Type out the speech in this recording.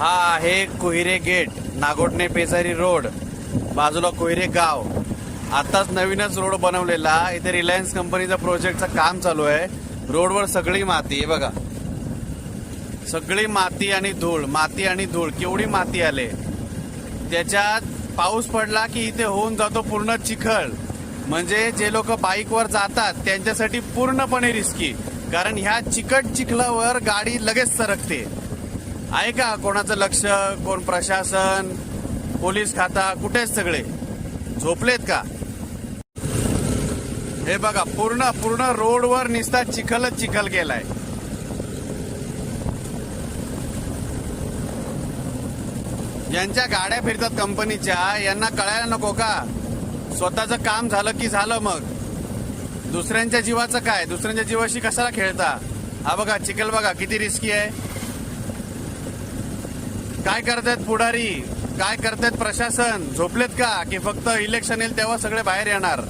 हा आहे कोहिरे gate Nagothane Pezari road बाजूला कोहिरे गाव. आताच नवीनच रोड बनवलेला इथे रिलायन्स कंपनीचा प्रोजेक्टचं काम चालू आहे. रोडवर सगळी माती आहे बघा. सगळी माती आणि धूळ माती आणि धूळ केवढी माती आले. त्याच्यात पाऊस पडला की इथे होऊन जातो पूर्ण चिखल. म्हणजे जे लोक बाईकवर जातात त्यांच्यासाठी पूर्णपणे रिस्की कारण ह्या चिकट चिखलावर गाडी लगेच सरकते. आहे का? कोणाचं लक्ष? कोण प्रशासन? पोलीस खाता? कुठेच सगळे? झोपलेत का? हे बघा पूर्ण पूर्ण रोडवर निसता चिखलच चिखल गेलाय. ज्यांच्या गाड्या फिरतात कंपनीच्या. यांना कळायला नको का? स्वतःचं काम झालं की झालं मग. दुसऱ्यांच्या जीवाचं काय? दुसऱ्यांच्या जीवाशी कशाला खेळता? हा बघा चिखल बघा किती रिस्की आहे. काय करतायत पुढारी? काय करतायत प्रशासन? झोपलेत का? की फक्त इलेक्शन येईल तेव्हा सगळे बाहेर येणार?